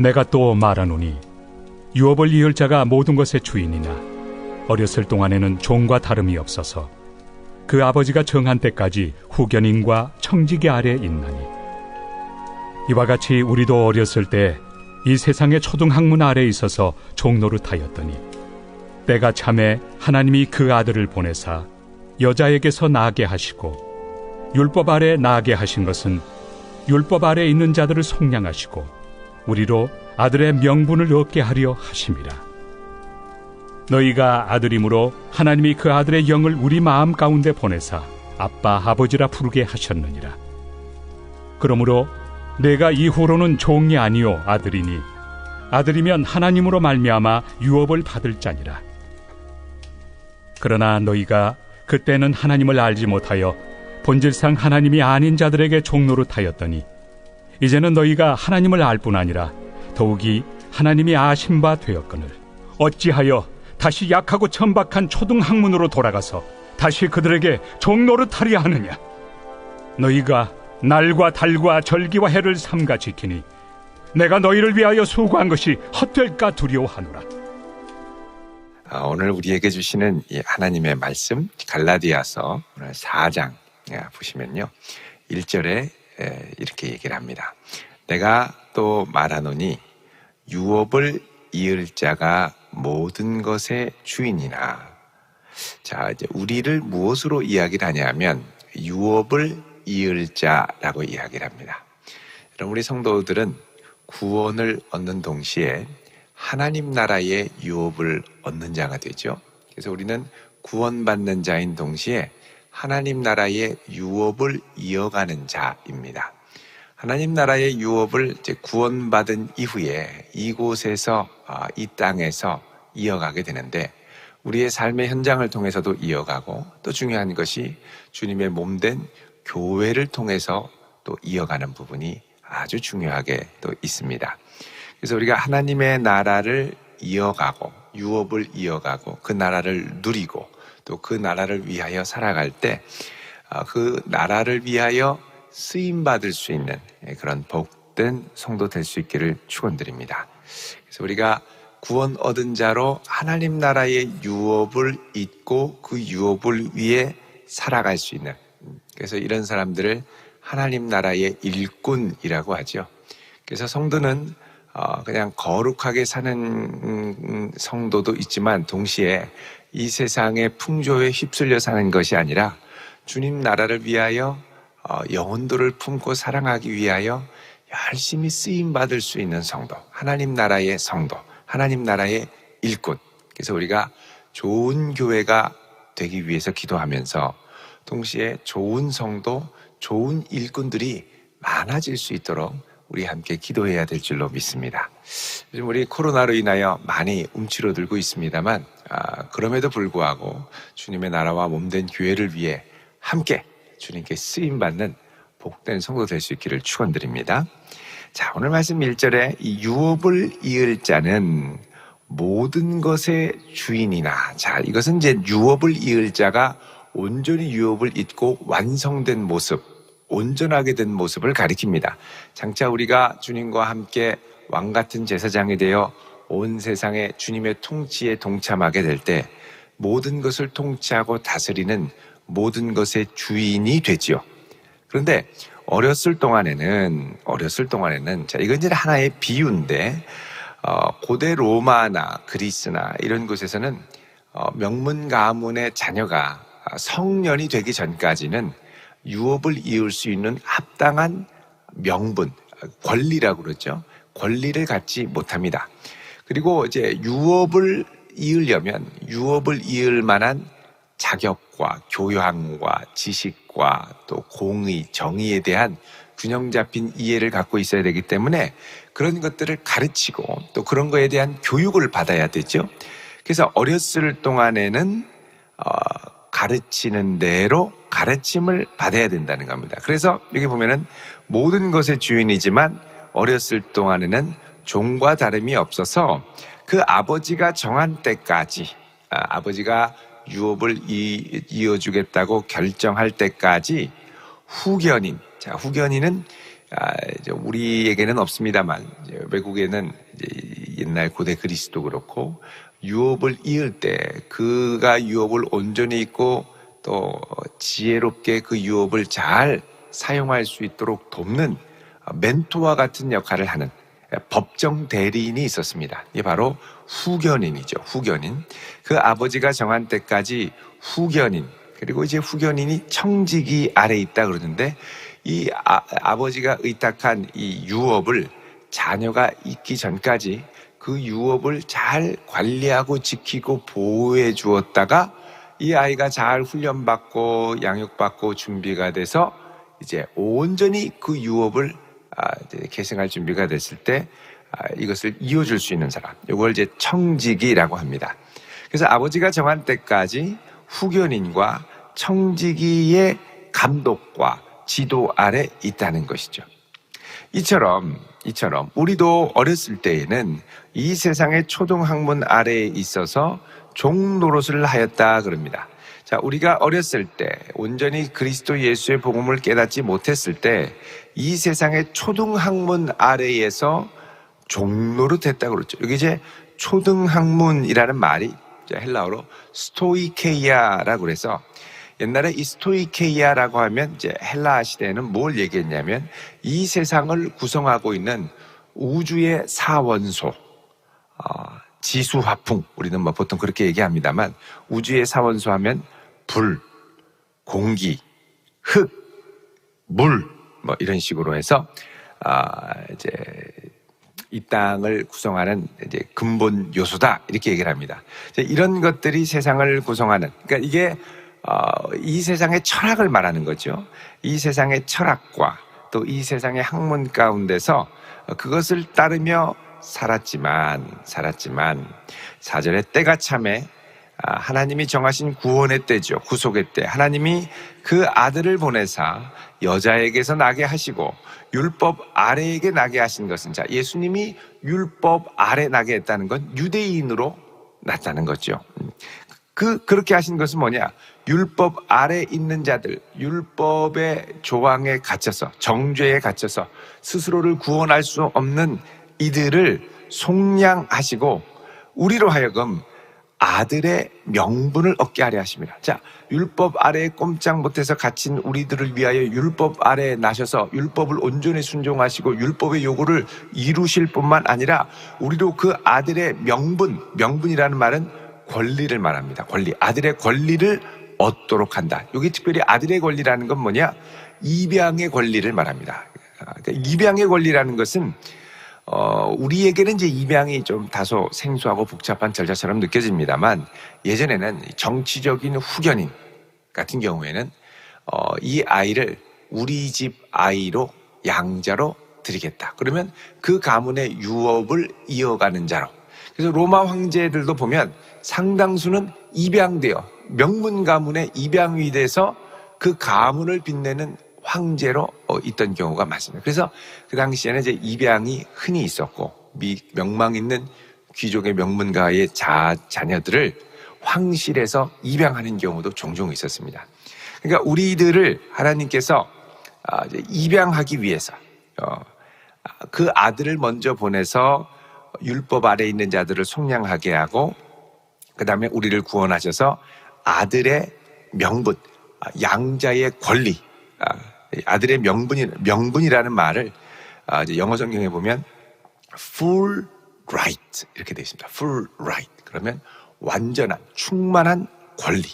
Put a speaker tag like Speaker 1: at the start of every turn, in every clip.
Speaker 1: 내가 또 말하노니 유업을 이을 자가 모든 것의 주인이나 어렸을 동안에는 종과 다름이 없어서 그 아버지가 정한 때까지 후견인과 청지기 아래 있나니. 이와 같이 우리도 어렸을 때 이 세상의 초등학문 아래 있어서 종노릇하였더니 때가 참에 하나님이 그 아들을 보내사 여자에게서 나게 하시고 율법 아래 나게 하신 것은 율법 아래 있는 자들을 속량하시고 우리로 아들의 명분을 얻게 하려 하심이라. 너희가 아들이므로 하나님이 그 아들의 영을 우리 마음 가운데 보내사 아빠 아버지라 부르게 하셨느니라. 그러므로 내가 이후로는 종이 아니요 아들이니 아들이면 하나님으로 말미암아 유업을 받을 자니라. 그러나 너희가 그때는 하나님을 알지 못하여 본질상 하나님이 아닌 자들에게 종노릇하였더니 이제는 너희가 하나님을 알 뿐 아니라 더욱이 하나님이 아신 바 되었거늘. 어찌하여 다시 약하고 천박한 초등 학문으로 돌아가서 다시 그들에게 종노릇하려 하느냐? 너희가 날과 달과 절기와 해를 삼가 지키니 내가 너희를 위하여 수고한 것이 헛될까 두려워하노라.
Speaker 2: 아, 오늘 우리에게 주시는 이 하나님의 말씀 갈라디아서 오늘 4장 보시면요. 1절에 이렇게 얘기를 합니다. 내가 또 말하노니 유업을 이을 자가 모든 것의 주인이나 자, 이제 우리를 무엇으로 이야기를 하냐면 유업을 이을 자라고 이야기를 합니다. 여러분 우리 성도들은 구원을 얻는 동시에 하나님 나라의 유업을 얻는 자가 되죠. 그래서 우리는 구원받는 자인 동시에 하나님 나라의 유업을 이어가는 자입니다. 하나님 나라의 유업을 구원받은 이후에 이곳에서 아, 이 땅에서 이어가게 되는데 우리의 삶의 현장을 통해서도 이어가고 또 중요한 것이 주님의 몸된 교회를 통해서 또 이어가는 부분이 아주 중요하게 또 있습니다. 그래서 우리가 하나님의 나라를 이어가고 유업을 이어가고 그 나라를 누리고 또 그 나라를 위하여 살아갈 때그 아, 나라를 위하여 쓰임 받을 수 있는 그런 복된 성도 될 수 있기를 축원드립니다. 그래서 우리가 구원 얻은 자로 하나님 나라의 유업을 잊고 그 유업을 위해 살아갈 수 있는 그래서 이런 사람들을 하나님 나라의 일꾼이라고 하죠. 그래서 성도는 어, 그냥 거룩하게 사는 성도도 있지만 동시에 이 세상의 풍조에 휩쓸려 사는 것이 아니라 주님 나라를 위하여 어, 영혼들을 품고 사랑하기 위하여 열심히 쓰임 받을 수 있는 성도, 하나님 나라의 성도, 하나님 나라의 일꾼. 그래서 우리가 좋은 교회가 되기 위해서 기도하면서 동시에 좋은 성도, 좋은 일꾼들이 많아질 수 있도록 우리 함께 기도해야 될 줄로 믿습니다. 요즘 우리 코로나로 인하여 많이 움츠러들고 있습니다만 아, 그럼에도 불구하고 주님의 나라와 몸된 교회를 위해 함께 주님께 쓰임 받는 복된 성도 될 수 있기를 축원드립니다. 자, 오늘 말씀 1절에 이 유업을 이을 자는 모든 것의 주인이나 자, 이것은 이제 유업을 이을 자가 온전히 유업을 잇고 완성된 모습 온전하게 된 모습을 가리킵니다. 장차 우리가 주님과 함께 왕 같은 제사장이 되어 온 세상에 주님의 통치에 동참하게 될 때 모든 것을 통치하고 다스리는 모든 것의 주인이 되지요. 그런데 어렸을 동안에는 어렸을 동안에는 자 이건 이제 하나의 비유인데 어, 고대 로마나 그리스나 이런 곳에서는 어, 명문 가문의 자녀가 성년이 되기 전까지는 유업을 이을 수 있는 합당한 명분, 권리라고 그러죠. 권리를 갖지 못합니다. 그리고 이제 유업을 이으려면 유업을 이을 만한 자격과 교양과 지식과 또 공의, 정의에 대한 균형 잡힌 이해를 갖고 있어야 되기 때문에 그런 것들을 가르치고 또 그런 거에 대한 교육을 받아야 되죠. 그래서 어렸을 동안에는 어, 가르치는 대로 가르침을 받아야 된다는 겁니다. 그래서 여기 보면은 모든 것의 주인이지만 어렸을 동안에는 종과 다름이 없어서 그 아버지가 정한 때까지 아, 버지가 유업을 이, 어주겠다고 결정할 때까지 후견인 자 후견인은 아, 이제 우리에게는 없습니다만 외국에는 이제 옛날 고대 그리스도 그렇고 유업을 이을 때 그가 유업을 온전히 있고 또 지혜롭게 그 유업을 잘 사용할 수 있도록 돕는 멘토와 같은 역할을 하는 법정 대리인이 있었습니다. 이게 바로 후견인이죠. 후견인. 그 아버지가 정한 때까지 후견인 그리고 이제 후견인이 청지기 아래 있다 그러는데 이 아, 버지가 의탁한 이 유업을 자녀가 있기 전까지 그 유업을 잘 관리하고 지키고 보호해 주었다가 이 아이가 잘 훈련받고 양육받고 준비가 돼서 이제 온전히 그 유업을 아, 계승할 준비가 됐을 때 아, 이것을 이어줄 수 있는 사람. 이걸 이제 청지기라고 합니다. 그래서 아버지가 정한 때까지 후견인과 청지기의 감독과 지도 아래 있다는 것이죠. 이처럼 이처럼 우리도 어렸을 때에는 이 세상의 초등학문 아래에 있어서 종노릇을 하였다 그럽니다. 자, 우리가 어렸을 때 온전히 그리스도 예수의 복음을 깨닫지 못했을 때 이 세상의 초등학문 아래에서 종노릇 했다 그랬죠. 여기 이제 초등학문이라는 말이 헬라어로 스토이케이아라고 그래서 옛날에 이 스토이케이아라고 하면 이제 헬라 시대에는 뭘 얘기했냐면 이 세상을 구성하고 있는 우주의 사원소, 어, 지수화풍 우리는 뭐 보통 그렇게 얘기합니다만 우주의 사원소 하면 불, 공기, 흙, 물 뭐 이런 식으로 해서 아 이제 이 땅을 구성하는 이제 근본 요소다 이렇게 얘기를 합니다. 이런 것들이 세상을 구성하는 그러니까 이게 어, 이 세상의 철학을 말하는 거죠. 이 세상의 철학과 또 이 세상의 학문 가운데서 그것을 따르며 살았지만 살았지만 사절의 때가 참에 아, 하나님이 정하신 구원의 때죠. 구속의 때. 하나님이 그 아들을 보내사 여자에게서 나게 하시고 율법 아래에게 나게 하신 것은 자, 예수님이 율법 아래 나게 했다는 건 유대인으로 났다는 거죠. 음. 그, 그렇게 하신 것은 뭐냐? 율법 아래 있는 자들, 율법의 조항에 갇혀서, 정죄에 갇혀서 스스로를 구원할 수 없는 이들을 속량하시고 우리로 하여금 아들의 명분을 얻게 하려 하십니다. 자, 율법 아래에 꼼짝 못해서 갇힌 우리들을 위하여 율법 아래에 나셔서 율법을 온전히 순종하시고 율법의 요구를 이루실 뿐만 아니라 우리도 그 아들의 명분, 명분이라는 말은 권리를 말합니다. 권리. 아들의 권리를 얻도록 한다. 여기 특별히 아들의 권리라는 건 뭐냐? 입양의 권리를 말합니다. 그러니까 입양의 권리라는 것은 어, 우리에게는 이제 입양이 좀 다소 생소하고 복잡한 절차처럼 느껴집니다만 예전에는 정치적인 후견인 같은 경우에는 어, 이 아이를 우리 집 아이로 양자로 드리겠다. 그러면 그 가문의 유업을 이어가는 자로. 그래서 로마 황제들도 보면 상당수는 입양되어 명문 가문의 입양이 돼서 그 가문을 빛내는 황제로 어, 있던 경우가 많습니다. 그래서 그 당시에는 이제 입양이 흔히 있었고 미, 명망 있는 귀족의 명문가의 자, 자녀들을 황실에서 입양하는 경우도 종종 있었습니다. 그러니까 우리들을 하나님께서 아, 입양하기 위해서 어, 그 아들을 먼저 보내서 율법 아래 있는 자들을 속량하게 하고 그 다음에 우리를 구원하셔서 아들의 명분, 아, 양자의 권리, 아, 아들의 명분이, 명분이라는 말을 아, 영어 성경에 보면 full right 이렇게 되어 있습니다. full right. 그러면 완전한, 충만한 권리.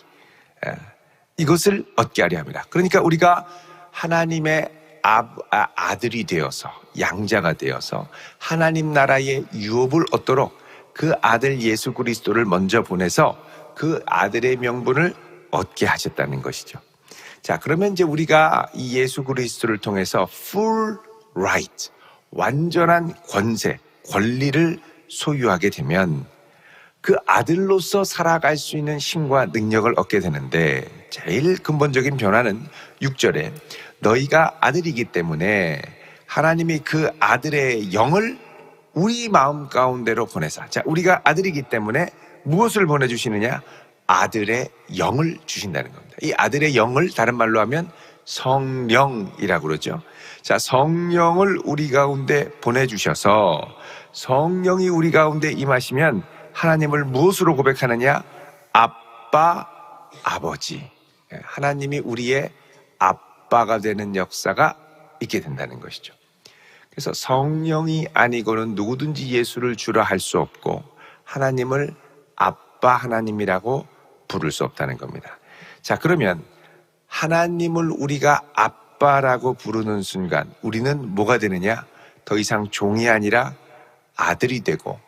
Speaker 2: 이것을 얻게 하려 합니다. 그러니까 우리가 하나님의 아, 들이 되어서 양자가 되어서 하나님 나라의 유업을 얻도록 그 아들 예수 그리스도를 먼저 보내서 그 아들의 명분을 얻게 하셨다는 것이죠. 자, 그러면 이제 우리가 이 예수 그리스도를 통해서 full right, 완전한 권세, 권리를 소유하게 되면 그 아들로서 살아갈 수 있는 힘과 능력을 얻게 되는데 제일 근본적인 변화는 6절에 너희가 아들이기 때문에 하나님이 그 아들의 영을 우리 마음 가운데로 보내사. 자, 우리가 아들이기 때문에 무엇을 보내주시느냐? 아들의 영을 주신다는 겁니다. 이 아들의 영을 다른 말로 하면 성령이라고 그러죠. 자, 성령을 우리 가운데 보내주셔서 성령이 우리 가운데 임하시면 하나님을 무엇으로 고백하느냐? 아빠, 아버지. 예, 하나님이 우리의 아빠가 되는 역사가 있게 된다는 것이죠. 그래서 성령이 아니고는 누구든지 예수를 주라 할 수 없고 하나님을 아빠 하나님이라고 부를 수 없다는 겁니다. 자, 그러면 하나님을 우리가 아빠라고 부르는 순간 우리는 뭐가 되느냐? 더 이상 종이 아니라 아들이 되고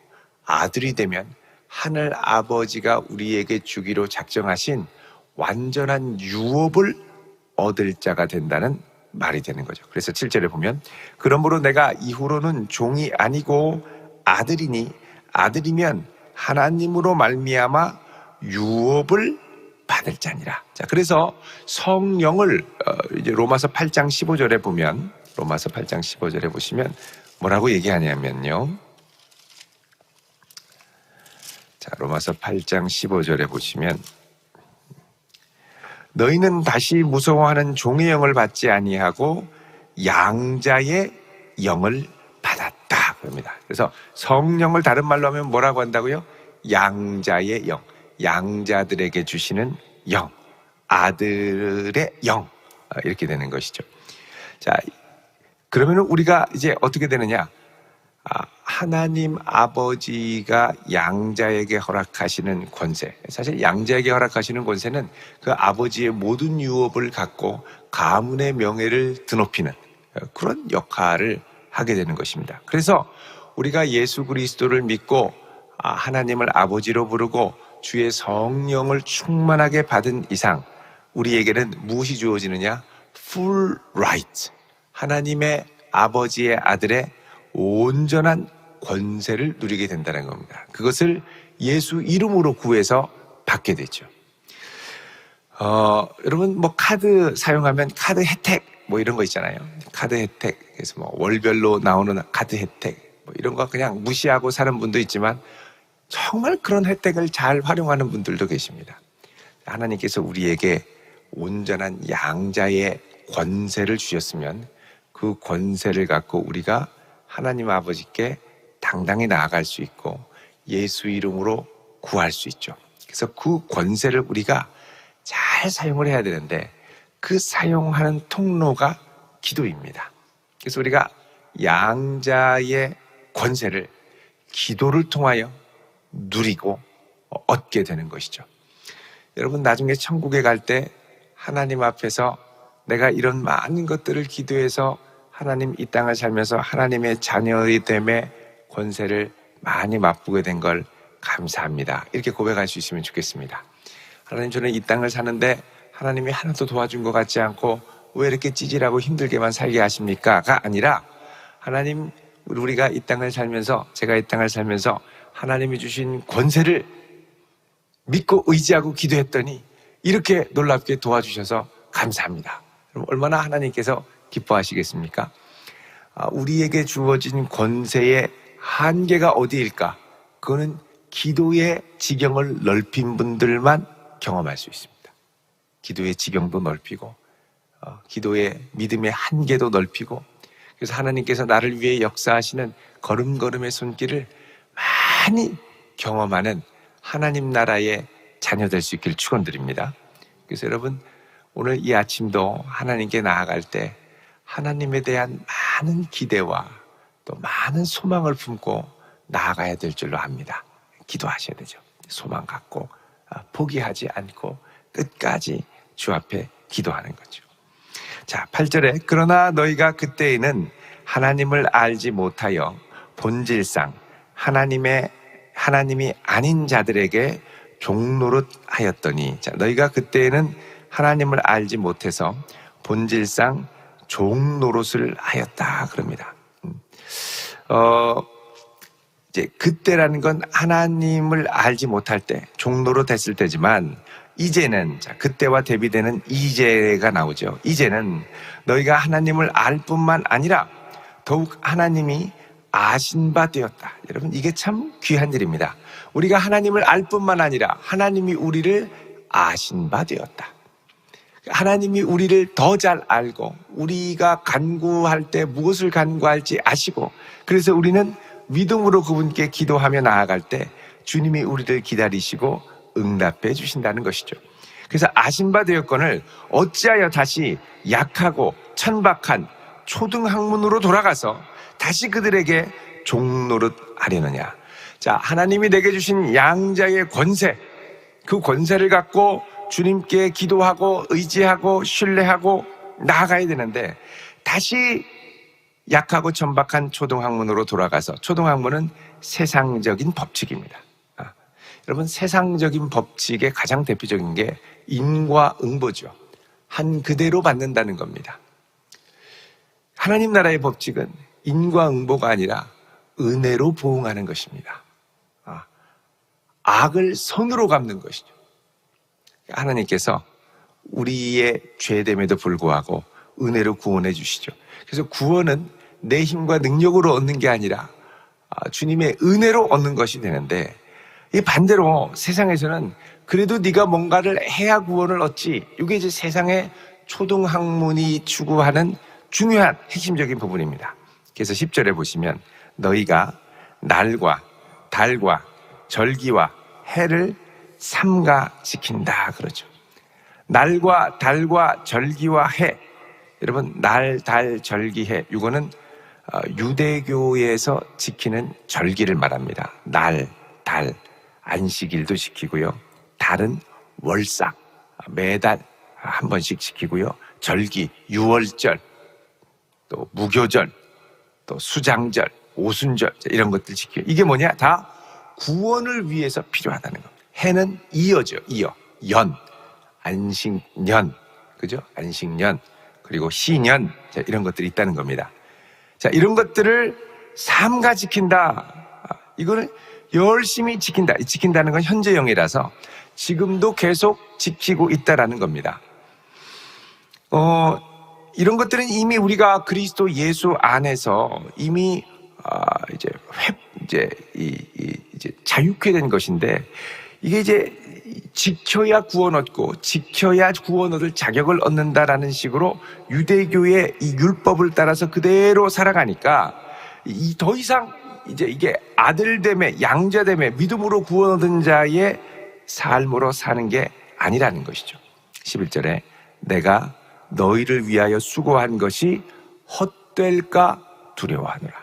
Speaker 2: 아들이 되면 하늘 아버지가 우리에게 주기로 작정하신 완전한 유업을 얻을 자가 된다는 말이 되는 거죠. 그래서 7절에 보면 그러므로 내가 이후로는 종이 아니고 아들이니 아들이면 하나님으로 말미암아 유업을 받을 자니라. 자, 그래서 성령을 어, 이제 로마서 8장 15절에 보면 로마서 8장 15절에 보시면 뭐라고 얘기하냐면요. 자, 로마서 8장 15절에 보시면 너희는 다시 무서워하는 종의 영을 받지 아니하고 양자의 영을 받았다 그럽니다. 그래서 성령을 다른 말로 하면 뭐라고 한다고요? 양자의 영, 양자들에게 주시는 영, 아들의 영 아, 이렇게 되는 것이죠. 자, 그러면 우리가 이제 어떻게 되느냐? 아, 하나님 아버지가 양자에게 허락하시는 권세. 사실 양자에게 허락하시는 권세는 그 아버지의 모든 유업을 갖고 가문의 명예를 드높이는 그런 역할을 하게 되는 것입니다. 그래서 우리가 예수 그리스도를 믿고 아, 하나님을 아버지로 부르고 주의 성령을 충만하게 받은 이상 우리에게는 무엇이 주어지느냐? full right. 하나님의 아버지의 아들의 온전한 권세를 누리게 된다는 겁니다. 그것을 예수 이름으로 구해서 받게 되죠. 어, 여러분 뭐 카드 사용하면 카드 혜택 뭐 이런 거 있잖아요. 카드 혜택 그래서 뭐 월별로 나오는 카드 혜택 뭐 이런 거 그냥 무시하고 사는 분도 있지만 정말 그런 혜택을 잘 활용하는 분들도 계십니다. 하나님께서 우리에게 온전한 양자의 권세를 주셨으면 그 권세를 갖고 우리가 하나님 아버지께 당당히 나아갈 수 있고 예수 이름으로 구할 수 있죠. 그래서 그 권세를 우리가 잘 사용을 해야 되는데 그 사용하는 통로가 기도입니다. 그래서 우리가 양자의 권세를 기도를 통하여 누리고 얻게 되는 것이죠. 여러분 나중에 천국에 갈 때 하나님 앞에서 내가 이런 많은 것들을 기도해서 하나님 이 땅을 살면서 하나님의 자녀이 됨에 권세를 많이 맛보게 된 걸 감사합니다. 이렇게 고백할 수 있으면 좋겠습니다. 하나님 저는 이 땅을 사는데 하나님이 하나도 도와준 것 같지 않고 왜 이렇게 찌질하고 힘들게만 살게 하십니까?가 아니라 하나님 우리가 이 땅을 살면서 제가 이 땅을 살면서 하나님이 주신 권세를 믿고 의지하고 기도했더니 이렇게 놀랍게 도와주셔서 감사합니다. 그럼 얼마나 하나님께서 기뻐하시겠습니까? 아, 우리에게 주어진 권세의 한계가 어디일까? 그거는 기도의 지경을 넓힌 분들만 경험할 수 있습니다. 기도의 지경도 넓히고, 어, 기도의 믿음의 한계도 넓히고, 그래서 하나님께서 나를 위해 역사하시는 걸음걸음의 손길을 많이 경험하는 하나님 나라의 자녀 될 수 있기를 축원드립니다. 그래서 여러분 오늘 이 아침도 하나님께 나아갈 때 하나님에 대한 많은 기대와 또 많은 소망을 품고 나아가야 될 줄로 압니다. 기도하셔야 되죠. 소망 갖고 아, 포기하지 않고 끝까지 주 앞에 기도하는 거죠. 자, 8절에 그러나 너희가 그때에는 하나님을 알지 못하여 본질상 하나님의 하나님이 아닌 자들에게 종노릇 하였더니 자, 너희가 그때에는 하나님을 알지 못해서 본질상 종노릇을 하였다 그럽니다. 음. 어, 이제 그때라는 건 하나님을 알지 못할 때, 종노릇 했을 때지만 이제는 자, 그때와 대비되는 이제가 나오죠. 이제는 너희가 하나님을 알 뿐만 아니라 더욱 하나님이 아신 바 되었다. 여러분 이게 참 귀한 일입니다. 우리가 하나님을 알 뿐만 아니라 하나님이 우리를 아신 바 되었다. 하나님이 우리를 더 잘 알고 우리가 간구할 때 무엇을 간구할지 아시고 그래서 우리는 믿음으로 그분께 기도하며 나아갈 때 주님이 우리를 기다리시고 응답해 주신다는 것이죠. 그래서 아신 바 되었건을 어찌하여 다시 약하고 천박한 초등학문으로 돌아가서 다시 그들에게 종노릇 하려느냐. 자, 하나님이 내게 주신 양자의 권세, 그 권세를 갖고 주님께 기도하고 의지하고 신뢰하고 나아가야 되는데 다시 약하고 천박한 초등학문으로 돌아가서 초등학문은 세상적인 법칙입니다. 아, 여러분 세상적인 법칙의 가장 대표적인 게 인과응보죠. 한 그대로 받는다는 겁니다. 하나님 나라의 법칙은 인과응보가 아니라 은혜로 보응하는 것입니다. 아, 악을 선으로 갚는 것이죠. 하나님께서 우리의 죄됨에도 불구하고 은혜로 구원해 주시죠. 그래서 구원은 내 힘과 능력으로 얻는 게 아니라 아, 주님의 은혜로 얻는 것이 되는데 이 반대로 세상에서는 그래도 네가 뭔가를 해야 구원을 얻지. 이게 이제 세상의 초등학문이 추구하는 중요한 핵심적인 부분입니다. 그래서 10절에 보시면 너희가 날과 달과 절기와 해를 삼가 지킨다 그러죠. 날과 달과 절기와 해. 여러분 날, 달, 절기, 해. 이거는 어, 유대교에서 지키는 절기를 말합니다. 날, 달, 안식일도 지키고요. 달은 월삭, 매달 한 번씩 지키고요. 절기, 유월절, 또 무교절, 또 수장절, 오순절 이런 것들 지키고 이게 뭐냐? 다 구원을 위해서 필요하다는 겁니다. 해는 이어죠. 이어. 연. 안식년. 그죠? 안식년. 그리고 시년. 자, 이런 것들이 있다는 겁니다. 자, 이런 것들을 삼가 지킨다. 이거는 열심히 지킨다. 지킨다는 건 현재형이라서 지금도 계속 지키고 있다라는 겁니다. 어, 이런 것들은 이미 우리가 그리스도 예수 안에서 이미 아, 이제 회, 이제 이, 이 이제 자유케 된 것인데 이게 이제 지켜야 구원 얻고 지켜야 구원 얻을 자격을 얻는다라는 식으로 유대교의 이 율법을 따라서 그대로 살아가니까 이 더 이상 이제 이게 아들됨의 양자됨의 믿음으로 구원 얻은 자의 삶으로 사는 게 아니라는 것이죠. 11절에 내가 너희를 위하여 수고한 것이 헛될까 두려워하노라.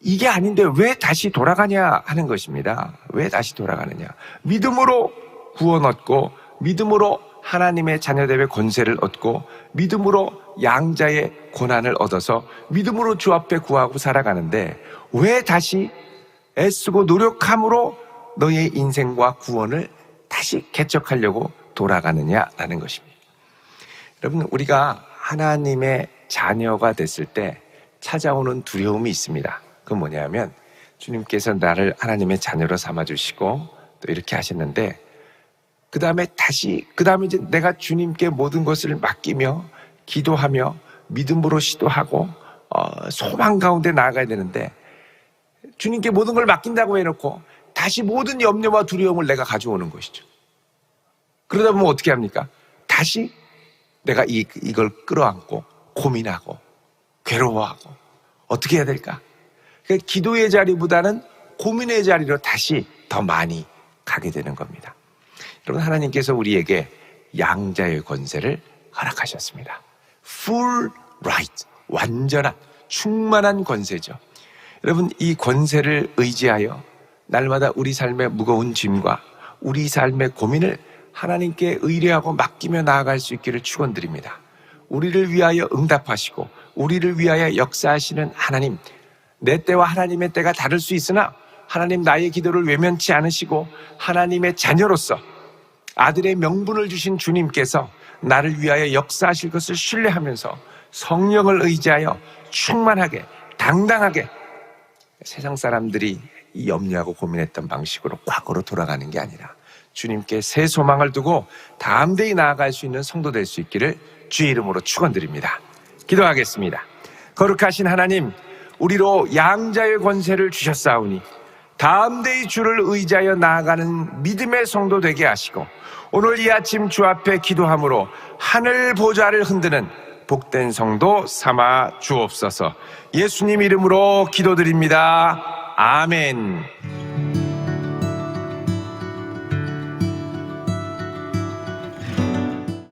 Speaker 2: 이게 아닌데 왜 다시 돌아가냐 하는 것입니다. 왜 다시 돌아가느냐. 믿음으로 구원 얻고, 믿음으로 하나님의 자녀됨의 권세를 얻고, 믿음으로 양자의 고난을 얻어서 믿음으로 주 앞에 구하고 살아가는데 왜 다시 애쓰고 노력함으로 너의 인생과 구원을 다시 개척하려고 돌아가느냐라는 것입니다. 여러분, 우리가 하나님의 자녀가 됐을 때 찾아오는 두려움이 있습니다. 그건 뭐냐면 주님께서 나를 하나님의 자녀로 삼아주시고 또 이렇게 하셨는데 그 다음에 다시 그 다음에 이제 내가 주님께 모든 것을 맡기며 기도하며 믿음으로 시도하고 어, 소망 가운데 나아가야 되는데 주님께 모든 걸 맡긴다고 해놓고 다시 모든 염려와 두려움을 내가 가져오는 것이죠. 그러다 보면 어떻게 합니까? 다시 내가 이, 이걸 끌어안고 고민하고 괴로워하고 어떻게 해야 될까? 그 기도의 자리보다는 고민의 자리로 다시 더 많이 가게 되는 겁니다. 여러분 하나님께서 우리에게 양자의 권세를 허락하셨습니다. full right, 완전한 충만한 권세죠. 여러분 이 권세를 의지하여 날마다 우리 삶의 무거운 짐과 우리 삶의 고민을 하나님께 의뢰하고 맡기며 나아갈 수 있기를 축원드립니다. 우리를 위하여 응답하시고 우리를 위하여 역사하시는 하나님 내 때와 하나님의 때가 다를 수 있으나 하나님 나의 기도를 외면치 않으시고 하나님의 자녀로서 아들의 명분을 주신 주님께서 나를 위하여 역사하실 것을 신뢰하면서 성령을 의지하여 충만하게 당당하게 세상 사람들이 염려하고 고민했던 방식으로 과거로 돌아가는 게 아니라 주님께 새 소망을 두고 담대히 나아갈 수 있는 성도 될 수 있기를 주의 이름으로 축원드립니다. 기도하겠습니다. 거룩하신 하나님 우리로 양자의 권세를 주셨사오니 다음대의 주를 의지하여 나아가는 믿음의 성도 되게 하시고 오늘 이 아침 주 앞에 기도함으로 하늘 보좌를 흔드는 복된 성도 삼아 주옵소서 예수님 이름으로 기도드립니다. 아멘.